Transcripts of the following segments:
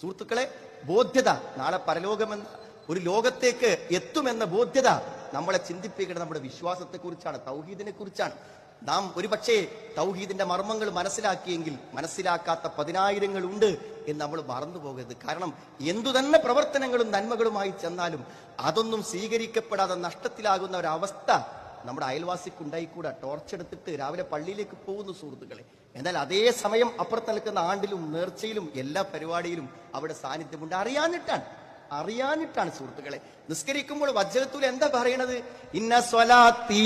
സുഹൃത്തുക്കളെ ബോധ്യത നാളെ പരലോകമെന്ന ഒരു ലോകത്തേക്ക് എത്തുമെന്ന ബോധ്യത നമ്മളെ ചിന്തിപ്പിക്കേണ്ടത് നമ്മുടെ വിശ്വാസത്തെ കുറിച്ചാണ് തൗഹീദിനെ കുറിച്ചാണ് നാം ഒരുപക്ഷേ തൗഹീദിന്റെ മർമ്മങ്ങൾ മനസ്സിലാക്കിയെങ്കിൽ മനസ്സിലാക്കാത്ത പതിനായിരങ്ങൾ ഉണ്ട് എന്ന് നമ്മൾ മറന്നു പോകരുത്. കാരണം എന്തു തന്നെ പ്രവർത്തനങ്ങളും നന്മകളുമായി ചെന്നാലും അതൊന്നും സ്വീകരിക്കപ്പെടാതെ നഷ്ടത്തിലാകുന്ന ഒരവസ്ഥ നമ്മുടെ അയൽവാസിക്ക് കൂടെ ടോർച്ച് എടുത്തിട്ട് രാവിലെ പള്ളിയിലേക്ക് പോകുന്നു സുഹൃത്തുക്കളെ. എന്നാൽ അതേ സമയം അപ്പുറത്ത് നിൽക്കുന്ന ആണ്ടിലും നേർച്ചയിലും എല്ലാ പരിപാടിയിലും അവിടെ സാന്നിധ്യമുണ്ട്. അറിയാനിട്ടാണ് അറിയാനിട്ടാണ് സുഹൃത്തുക്കളെ. നിസ്കരിക്കുമ്പോൾ വജ്രത്തൂൽ എന്താ പറയണത്? ഇന്ന സ്വലാത്തി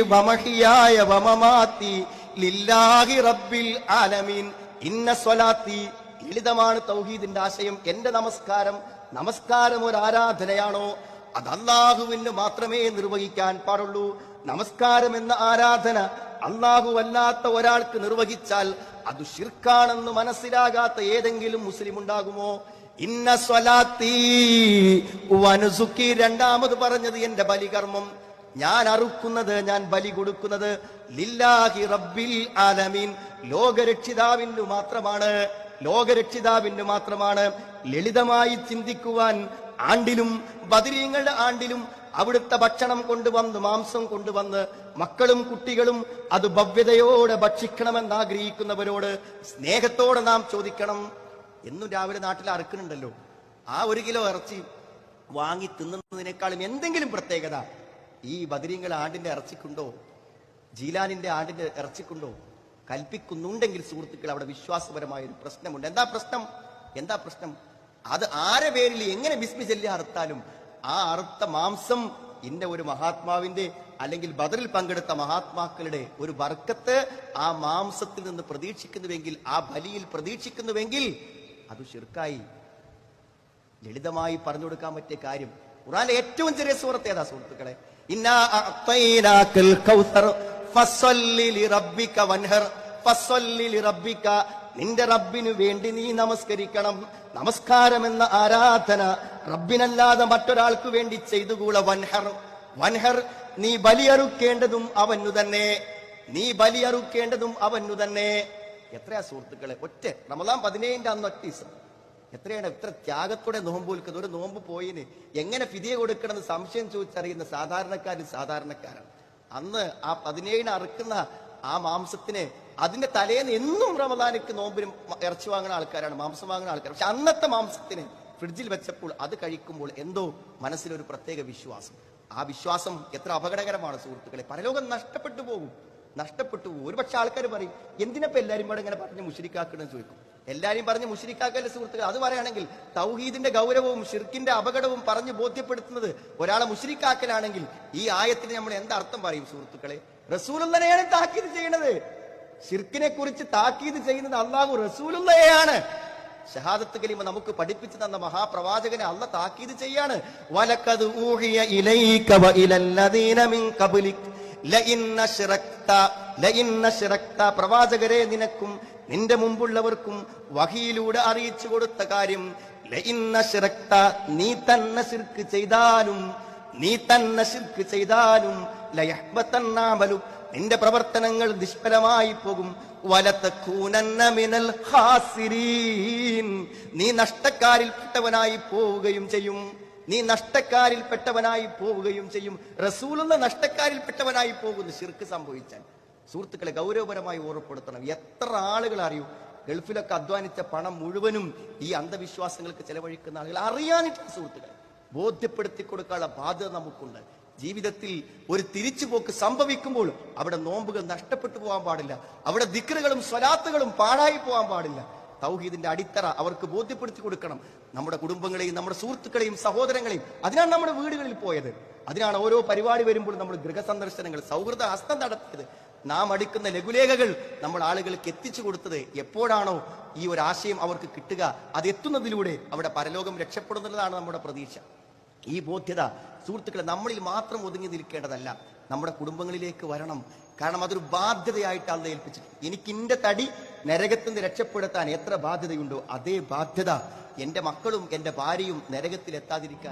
വമഹിയായ വമമാത്തി ലില്ലാഹി റബ്ബിൽ ആലമീൻ. ഇന്ന സ്വലാത്തി ലളിതമാണ് തൗഹീദിന്റെ ആശയം. എന്റെ നമസ്കാരം നമസ്കാരം ഒരു ആരാധനയാണോ? അത് അള്ളാഹുവിന് മാത്രമേ നിർവഹിക്കാൻ പാടുള്ളൂ. നമസ്കാരം എന്ന ആരാധന അള്ളാഹു അല്ലാത്ത ഒരാൾക്ക് നിർവഹിച്ചാൽ അത് ശിർക്കാണെന്ന് മനസ്സിലാകാത്ത ഏതെങ്കിലും മുസ്ലിം ഉണ്ടാകുമോ? ഇന്ന സ്വലാത്തി രണ്ടാമത് പറഞ്ഞത് എന്റെ ബലികർമ്മം. ഞാൻ അറുക്കുന്നത് ഞാൻ ബലി കൊടുക്കുന്നത് ലില്ലാഹി റബ്ബിൽ ആലമീൻ. ലോകരക്ഷിതാവിന് മാത്രമാണ് ലോകരക്ഷിതാവിന് മാത്രമാണ് ലളിതമായി ചിന്തിക്കുവാൻ ആണ്ടിലും ബദരീങ്ങളുടെ ആണ്ടിലും അവിടുത്തെ ഭക്ഷണം കൊണ്ടുവന്ന് മാംസം കൊണ്ടുവന്ന് മക്കളും കുട്ടികളും അത് ഭവ്യതയോടെ ഭക്ഷിക്കണമെന്ന് ആഗ്രഹിക്കുന്നവരോട് സ്നേഹത്തോടെ നാം ചോദിക്കണം. എന്നും രാവിലെ നാട്ടിൽ അറുക്കുന്നുണ്ടല്ലോ. ആ ഒരു കിലോ ഇറച്ചി വാങ്ങി തിന്നുന്നതിനേക്കാളും എന്തെങ്കിലും പ്രത്യേകത? ഈ ബദരീങ്ങൾ ആണ്ടിന്റെ ഇറച്ചിക്കുണ്ടോ? ജീലാനിന്റെ ആണ്ടിന്റെ ഇറച്ചിക്കുണ്ടോ? കൽപ്പിക്കുന്നുണ്ടെങ്കിൽ സുഹൃത്തുക്കൾ അവിടെ വിശ്വാസപരമായ ഒരു പ്രശ്നമുണ്ട്. എന്താ പ്രശ്നം? എന്താ പ്രശ്നം? അത് ആരെ പേരിൽ എങ്ങനെ ബിസ്മി ചൊല്ലി അറുത്താലും ആ അറുത്ത മാംസം ഇന്ന ഒരു മഹാത്മാവിന്റെ അല്ലെങ്കിൽ ബദറിൽ പങ്കെടുത്ത മഹാത്മാക്കളുടെ ഒരു വർക്കത്ത് ആ മാംസത്തിൽ നിന്ന് പ്രതീക്ഷിക്കുന്നുവെങ്കിൽ ആ ബലിയിൽ പ്രതീക്ഷിക്കുന്നുവെങ്കിൽ അത് ശിർക്കായി. ലളിതമായി പറഞ്ഞു കൊടുക്കാൻ പറ്റിയ കാര്യം. ഖുറാന്റെ ഏറ്റവും ചെറിയ സുഹൃത്ത് ഏതാ സുഹൃത്തുക്കളെ? ഇന്നാ നിന്റെ റബ്ബിനു വേണ്ടി നീ നമസ്കരിക്കണം. നമസ്കാരം എന്ന ആരാധന റബ്ബിനല്ലാതെ മറ്റൊരാൾക്ക് വേണ്ടി ചെയ്തുകൂട വൻഹർ. വൻഹർ നീ ബലിയറുക്കേണ്ടതും അവനു തന്നെ. നീ ബലിയറുക്കേണ്ടതും അവനു തന്നെ. എത്രയാ സുഹൃത്തുക്കളെ ഒറ്റ റമദാൻ പതിനേഴിന്റെ അന്ന് ഒറ്റ ദിവസം. എത്രയാണ് എത്ര ത്യാഗത്തോടെ നോമ്പ് വിൽക്കുന്നത്? ഒരു നോമ്പ് പോയിന്. എങ്ങനെ ഫിതിയെ കൊടുക്കണമെന്ന് സംശയം ചോദിച്ചറിയുന്ന സാധാരണക്കാരും സാധാരണക്കാരാണ്. അന്ന് ആ പതിനേഴിന് അറുക്കുന്ന ആ മാംസത്തിന് അതിന്റെ തലേന്ന് എന്നും റമദാനിക്ക് നോമ്പിനും ഇറച്ചി വാങ്ങുന്ന ആൾക്കാരാണ് മാംസം വാങ്ങുന്ന ആൾക്കാർ പക്ഷെ അന്നത്തെ മാംസത്തിന് ഫ്രിഡ്ജിൽ വെച്ചപ്പോൾ അത് കഴിക്കുമ്പോൾ എന്തോ മനസ്സിലൊരു പ്രത്യേക വിശ്വാസം. ആ വിശ്വാസം എത്ര അപകടകരമാണ് സുഹൃത്തുക്കളെ. പരലോകം നഷ്ടപ്പെട്ടു പോകും. നഷ്ടപ്പെട്ടു പോകും. ഒരുപക്ഷെ ആൾക്കാർ പറയും എന്തിനപ്പോ എല്ലാരും കൂടെ ഇങ്ങനെ പറഞ്ഞ് മുഷരിക്കാക്കണമെന്ന് ചോദിക്കും? എല്ലാരും പറഞ്ഞ് മുഷരിക്കാക്കല്ലേ സുഹൃത്തുക്കൾ അത് പറയുകയാണെങ്കിൽ തൗഹീദിന്റെ ഗൗരവവും ഷിർക്കിന്റെ അപകടവും പറഞ്ഞ് ബോധ്യപ്പെടുത്തുന്നത് ഒരാളെ മുഷരിക്കാക്കലാണെങ്കിൽ ഈ ആയത്തിന് നമ്മൾ എന്താ അർത്ഥം പറയും സുഹൃത്തുക്കളെ? റസൂലുള്ളനെയാണ് താക്കീത് ചെയ്യണത്. ഷിർക്കിനെ കുറിച്ച് താക്കീത് ചെയ്യുന്നത് അള്ളാഹു റസൂലുള്ളയാണ് ഷഹാദത്ത് കലിമ നമുക്ക് പഠിപ്പിച്ചു തന്ന മഹാപ്രവാചകനെ അല്ല താക്കീത് ചെയ്യാണ്. വലക്കത് ഊഹിയ ഇലൈക വ ഇലല്ലദീന മിൻ ശറക്ത പ്രവാചകരെ നിനക്കും നിന്റെ മുമ്പുള്ളവർക്കും വഹിയിലൂടെ അറിയിച്ചു കൊടുത്ത കാര്യം നീ തന്നെ ശിർക്ക് ചെയ്താലും നീ തന്നെ ശിർക്ക് ചെയ്താലും ലയഹ്ബത്തന്നാമലും നിന്റെ പ്രവർത്തനങ്ങൾ നിഷ്ഫലമായി പോകും. മിനൽ ഹാസിരീൻ. നീ നഷ്ടക്കാരിൽപ്പെട്ടവനായി പോവുകയും ചെയ്യും. നീ നഷ്ടക്കാരിൽ പെട്ടവനായി പോവുകയും ചെയ്യും. റസൂലുള്ള നഷ്ടക്കാരിൽപ്പെട്ടവനായി പോകുന്നു ശിർക്ക് സംഭവിച്ചാൽ സുഹൃത്തുക്കളെ ഗൗരവപരമായി ഓർമ്മപ്പെടുത്തണം. എത്ര ആളുകൾ അറിയൂ? ഗൾഫിലൊക്കെ അധ്വാനിച്ച പണം മുഴുവനും ഈ അന്ധവിശ്വാസങ്ങൾക്ക് ചെലവഴിക്കുന്ന ആളുകൾ അറിയാനിട്ട് സുഹൃത്തുക്കളെ. ബോധ്യപ്പെടുത്തി കൊടുക്കാനുള്ള ബാധ്യത നമുക്കുണ്ട്. ജീവിതത്തിൽ ഒരു തിരിച്ചുപോക്ക് സംഭവിക്കുമ്പോൾ അവിടെ നോമ്പുകൾ നഷ്ടപ്പെട്ടു പോകാൻ പാടില്ല. അവിടെ ദിക്കറുകളും സ്വലാത്തുകളും പാഴായി പോകാൻ പാടില്ല. തൗഹീദിന്റെ അടിത്തറ അവർക്ക് ബോധ്യപ്പെടുത്തി കൊടുക്കണം. നമ്മുടെ കുടുംബങ്ങളെയും നമ്മുടെ സുഹൃത്തുക്കളെയും സഹോദരങ്ങളെയും. അതിനാണ് നമ്മുടെ വീടുകളിൽ പോയത്. അതിനാണ് ഓരോ പരിപാടി വരുമ്പോൾ നമ്മൾ ഗൃഹസന്ദർശനങ്ങൾ സൗഹൃദ ഹസ്തം നടത്തിയത്. നാം അടിക്കുന്ന ലഘുലേഖകൾ നമ്മൾ ആളുകൾക്ക് എത്തിച്ചു കൊടുത്തത് എപ്പോഴാണോ ഈ ഒരു ആശയം അവർക്ക് കിട്ടുക. അത് എത്തുന്നതിലൂടെ അവിടെ പരലോകം രക്ഷപ്പെടുന്നതാണ് നമ്മുടെ പ്രതീക്ഷ. ഈ ബോധ്യത സുഹൃത്തുക്കളെ നമ്മളിൽ മാത്രം ഒതുങ്ങി നിൽക്കേണ്ടതല്ല. നമ്മുടെ കുടുംബങ്ങളിലേക്ക് വരണം. കാരണം അതൊരു ബാധ്യതയായിട്ട് അന്ന് ഏൽപ്പിച്ചിട്ടുണ്ട് എനിക്ക് ഇന്റെ തടി നരകത്തിൽ നിന്ന് രക്ഷപ്പെടുത്താൻ എത്ര ബാധ്യതയുണ്ടോ അതേ ബാധ്യത എന്റെ മക്കളും എന്റെ ഭാര്യയും നരകത്തിൽ എത്താതിരിക്കാൻ